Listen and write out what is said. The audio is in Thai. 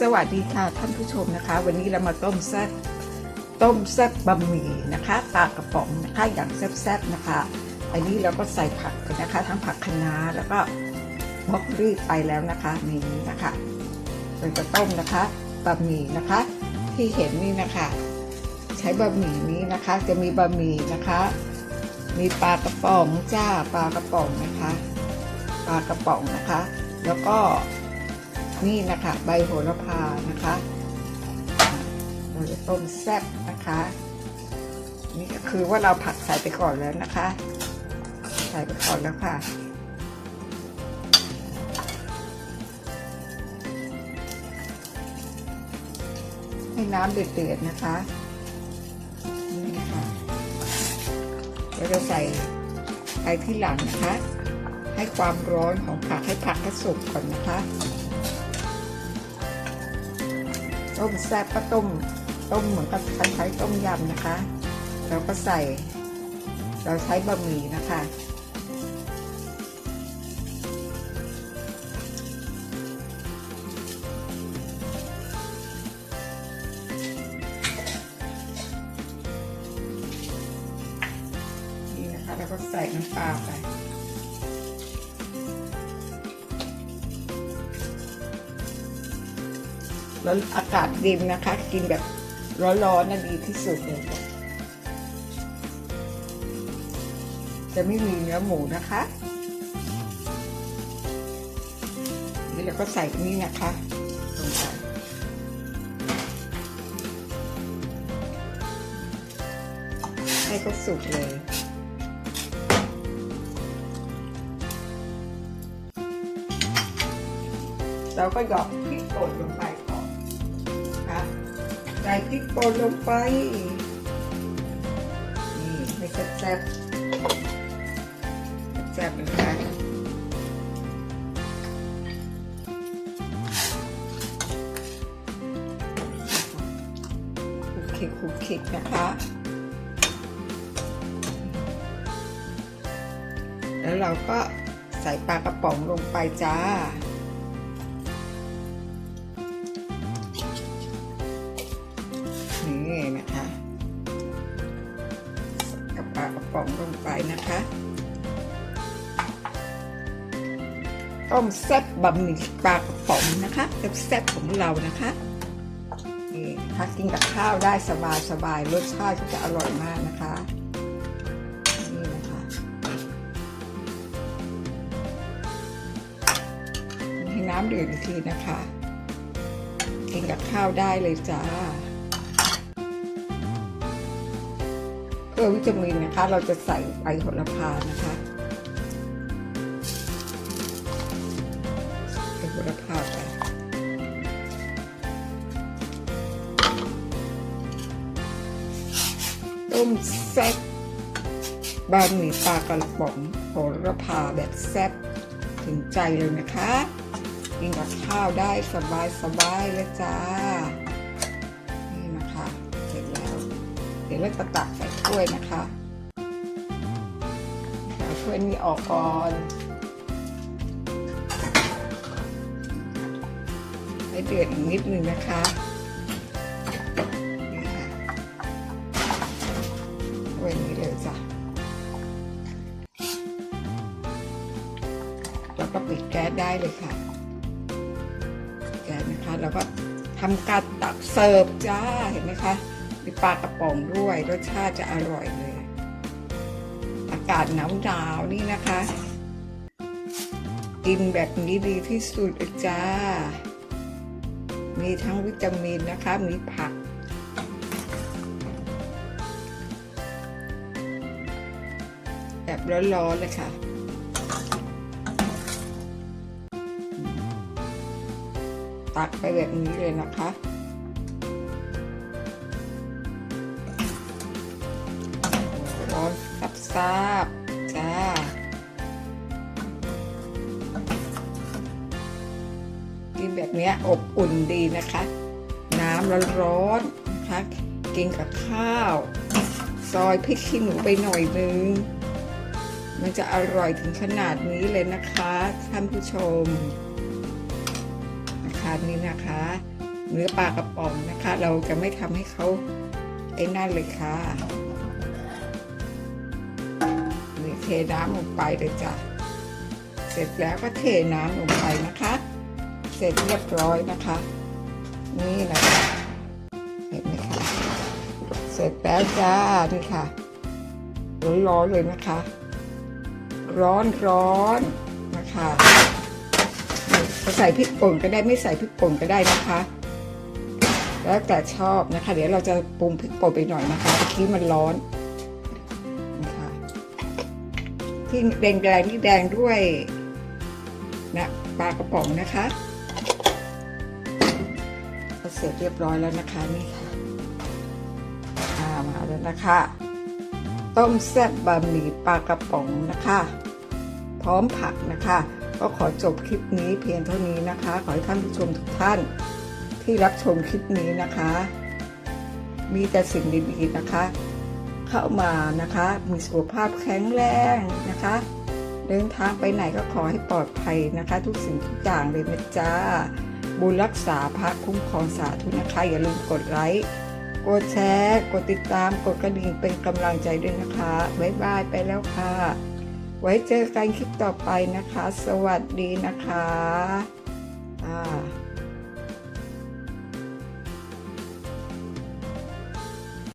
สวัสดีค่ะท่านผู้ชมนะคะ วันนี้เรามาต้มแซ่บต้มแซ่บบะหมี่นะคะปลากระป๋องนะคะอย่างแซ่บๆนะคะ อันนี้เราก็ใส่ผักกันนะคะ ทั้งผักคะน้าแล้วก็บล็อกโคลี่ไปแล้วนะคะในนี้นะคะเราจะต้มนะคะบะหมี่นะคะ ที่เห็นนี่นะคะ ใช้บะหมี่นี้นะคะ จะมีบะหมี่นะคะ มีปลากระป๋องจ้าปลากระป๋องนะคะ ปลากระป๋องนะคะ แล้วก็ นี่นะคะใบโหระพานะคะ เราจะต้มแซ่บนะคะ นี่ก็คือว่าเราผัดใส่ไปก่อนแล้วนะคะ ใส่ไปก่อนแล้วค่ะให้น้ำเดือดๆนะคะนี่นะคะเราจะใส่ไปที่หลังนะคะ ให้ความร้อนของผักให้ผักให้สุกก่อนนะคะ ต้มแซ่บก็ต้มต้มเหมือนกับคล้ายๆต้มยำนะคะ เราก็ใส่ เราใช้บะหมี่นะคะ นี่นะคะแล้วก็ใส่น้ำปลาไป แล้วอากาศเย็นนะคะ กินแบบร้อนๆน่ะดีที่สุดเลยค่ะจะไม่มีเนื้อหมูนะคะ นี่เราก็ใส่นี่นะคะลงไปให้เขาสุกเลยเราก็หยอกพริกป่นลงไป ใส่พริกป่นลงไป นี่ให้แซ่บๆแซ่บนะคะคลุกคลิกคุกคลิกนะคะแล้วเราก็ใส่ปลากระป๋องลงไปจ้า องลงไปนะคะ ต้มแซ่บบะหมี่ปลากระป๋องนะคะแซ่บของเรานะคะนี่ถ้ากินกับข้าวได้สบายสบายๆรสชาติก็จะอร่อยมากนะคะนี่นะคะให้น้ำเดือดอีกทีนะคะ กินกับข้าวได้เลยจ้า อวิตามินนะคะ เราจะใส่ใบโหระพานะคะใบโหระพาไปต้มแซ่บบะหมี่ปลากระป๋องโหระพาแบบแซ่บถึงใจเลยนะคะ กินกับข้าวได้สบายสบายเลยจ้า ดี๋ยวเราจะตักใส่ถ้วยนะคะเอาถ้วยนี้ออกก่อนให้เดือดอีกนิดนึงนะคะนี่ค่ะถ้วยนี้เลยจ้ะแล้วก็ปิดแก๊สได้เลยค่ะแก๊สนะคะแล้วก็ทำการตักเสิร์ฟจ้าเห็นไหมคะ มีปลากระป๋องด้วยรสชาติจะอร่อยเลย อากาศหนาวหนาวนี่นะคะ กินแบบนี้ดีที่สุดจ้า มีทั้งวิตามินนะคะ มีผัก แบบร้อนๆเลยค่ะตักไปแบบนี้เลยนะคะ อนซับซาบจ้ากินแบบนี้อบอุ่นดีนะคะ น้ำร้อนๆนะคะกินกับข้าว ซอยพริกขี้หนูไปหน่อยนึง มันจะอร่อยถึงขนาดนี้เลยนะคะท่านผู้ชมนะคะนี่นะคะเนื้อปลากระป๋องนะคะ เราจะไม่ทำให้เขาไอ้นั่นเลยค่ะ เทน้ำลงไปเลยจ้ะ เสร็จแล้วก็เทน้ำลงไปนะคะ เสร็จเรียบร้อยนะคะ นี่นะคะเห็นไหมคะเสร็จแล้วจ้านี่ค่ะ ร้อนๆเลยนะคะ ร้อนร้อนนะคะใส่พริกป่นก็ได้ไม่ใส่พริกป่นก็ได้นะคะ แล้วแต่ชอบนะคะ เดี๋ยวเราจะปรุงพริกป่นไปหน่อยนะคะเมื่อกี้มันร้อน ที่แดงๆนี่แดงด้วยนะปลากระป๋องนะคะเสร็จเรียบร้อยแล้วนะคะนี่ค่ะอ่ามาแล้วนะคะ ต้มแซ่บบะหมี่ปลากระป๋องนะคะ พร้อมผักนะคะ ก็ขอจบคลิปนี้เพียงเท่านี้นะคะ ขอให้ท่านผู้ชมทุกท่านที่รับชมคลิปนี้นะคะ มีแต่สิ่งดีๆนะคะ เข้ามานะคะ มีสุขภาพแข็งแรงนะคะ เดินทางไปไหนก็ขอให้ปลอดภัยนะคะ ทุกสิ่งทุกอย่างเลยนะจ้าบุญรักษาพระคุ้มครองสาธุนะคะ อย่าลืมกดไลค์กดแชร์กดติดตามกดกระดิ่งเป็นกำลังใจด้วยนะคะบ๊ายบายไปแล้วค่ะ ไว้เจอกันคลิปต่อไปนะคะ สวัสดีนะคะอ่า